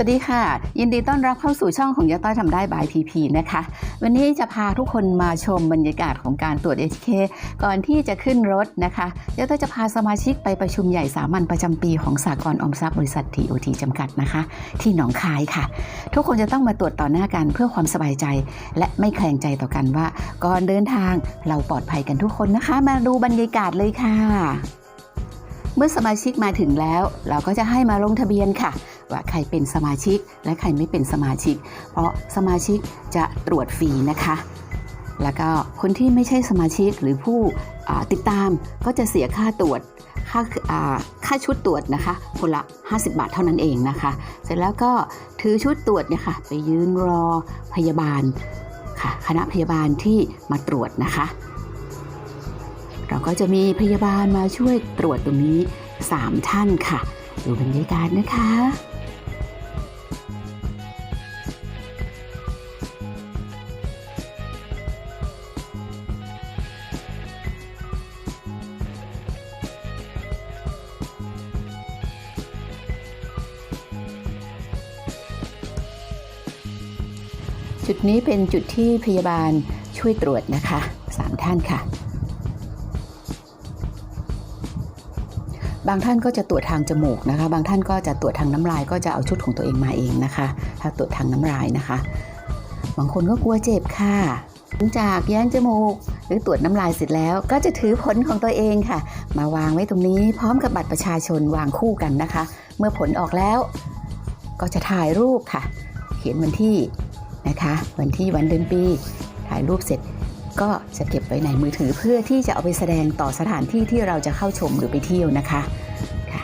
สวัสดีค่ะ ยินดีต้อนรับเข้าสู่ช่องของยาต้อยทำได้บายพีพีนะคะ วันนี้จะพาทุกคนมาชมบรรยากาศของการตรวจ HK ก่อนที่จะขึ้นรถนะคะยาต้อยจะพาสมาชิกไปประชุมใหญ่สามัญประจำปีของสากลออมทรัพย์บริษัท TOT จำกัดนะคะ ที่หนองคายค่ะ ทุกคนจะต้องมาตรวจต่อหน้ากันเพื่อความสบายใจ และไม่แคลงใจต่อกันว่า ก่อนเดินทางเราปลอดภัยกันทุกคนนะคะ มาดูบรรยากาศเลยค่ะ เมื่อสมาชิกมาถึงแล้ว เราก็จะให้มาลงทะเบียนค่ะ ว่าใครเป็นสมาชิกและใครไม่เป็นสมาชิก เพราะสมาชิกจะตรวจฟรีนะคะ แล้วก็คนที่ไม่ใช่สมาชิกหรือผู้ติดตามก็จะเสียค่าตรวจค่าอ่าค่าชุดตรวจนะคะ คนละ 50 บาทเท่านั้นเองนะคะ เสร็จแล้วก็ถือชุดตรวจเนี่ยค่ะ ไปยืนรอพยาบาลค่ะ คณะพยาบาลที่มาตรวจนะคะ เราก็จะมีพยาบาลมาช่วยตรวจตรงนี้ 3 ท่านค่ะ ดูบรรยากาศนะคะ จุดนี้เป็นจุดที่พยาบาลช่วยตรวจนะคะสามท่านค่ะ บางท่านก็จะตรวจทางจมูกนะคะ บางท่านก็จะตรวจทางน้ำลายก็จะเอาชุดของตัวเองมาเองนะคะ ถ้าตรวจทางน้ำลายนะคะ บางคนก็กลัวเจ็บค่ะหลังจากแย้งจมูก หรือตรวจน้ำลายเสร็จแล้ว ก็จะถือผลของตัวเองค่ะ มาวางไว้ตรงนี้พร้อมกับบัตรประชาชนวางคู่กันนะคะ เมื่อผลออกแล้ว ก็จะถ่ายรูปค่ะ เขียนวันที่ นะคะวันที่วันเดือนปีถ่ายรูปเสร็จก็จะเก็บไว้ในมือถือเพื่อที่จะเอาไปแสดงต่อสถานที่ที่เราจะเข้าชมหรือไปเที่ยวนะคะค่ะ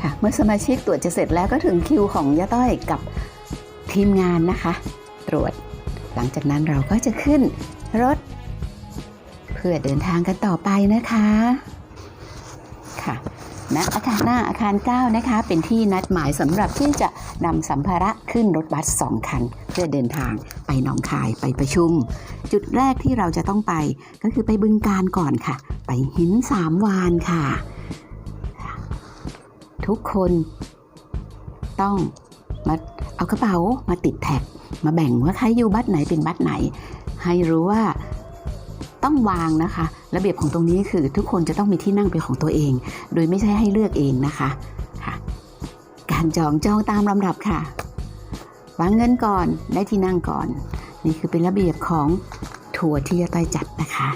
ค่ะเมื่อสมาชิกตรวจจะเสร็จแล้วก็ถึงคิวของย่าต้อยกับทีมงานนะคะ ตรวจ หลังจากนั้นเราก็จะขึ้นรถ เพื่อเดินทางกันต่อไปนะคะค่ะ ณอาคารหน้าอาคาร 9 นะคะ เป็นที่นัดหมายสำหรับที่จะนำสัมภาระขึ้นรถบัสสองคัน เพื่อเดินทางไปหนองคายไปประชุม จุดแรกที่เราจะต้องไปก็คือไปบึงการก่อนค่ะ ไปหินสามวานค่ะ ทุกคนต้องมาเอากระเป๋ามาติดแท็ก มาแบ่งว่าใครอยู่บัตรไหนเป็นบัตรไหน ให้รู้ว่า ต้องวางนะคะ ระเบียบของตรงนี้คือทุกคนจะต้องมีที่นั่งเป็นของตัวเอง โดยไม่ใช่ให้เลือกเองนะคะค่ะการจองจองตามลำดับค่ะ วางเงินก่อนได้ที่นั่งก่อน นี่คือเป็นระเบียบของทัวร์ที่จะต้อยจัดนะคะ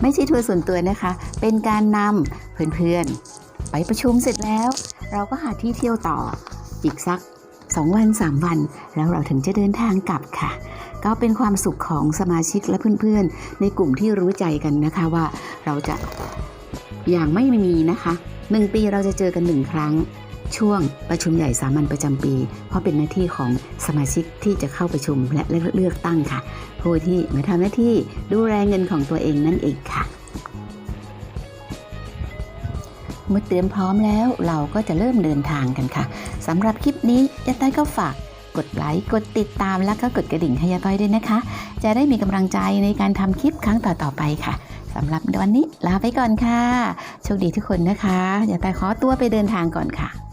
ไม่ใช่ทัวร์ส่วนตัวนะคะ เป็นการนำเพื่อนๆ ไปประชุมเสร็จแล้ว เราก็หาที่เที่ยวต่ออีกสัก 2 วัน 3 วัน แล้วเราถึงจะเดินทางกลับค่ะ ก็เป็นความสุขของสมาชิกและเพื่อนๆ ในกลุ่มที่รู้ใจกันนะคะว่าเราจะอย่างไม่มีนะคะหนึ่งปีเราจะเจอกันหนึ่งครั้ง ช่วงประชุมใหญ่สามัญประจำปี เพราะเป็นหน้าที่ของสมาชิกที่จะเข้าประชุมและเลือกตั้งค่ะผู้ที่มาทำหน้าที่ดูแลเงินของตัวเองนั่นเองค่ะเมื่อเตรียมพร้อมแล้วเราก็จะเริ่มเดินทางกันค่ะสำหรับคลิปนี้ยาต้อยก็ฝาก กดไลค์กดติดตามแล้วก็กดกระดิ่งให้ยาต้อยด้วยนะคะ จะได้มีกำลังใจในการทำคลิปครั้งต่อๆไปค่ะสำหรับวันนี้ลาไปก่อนค่ะโชคดีทุกคนนะคะยาต้อยขอตัวไปเดินทางก่อนค่ะ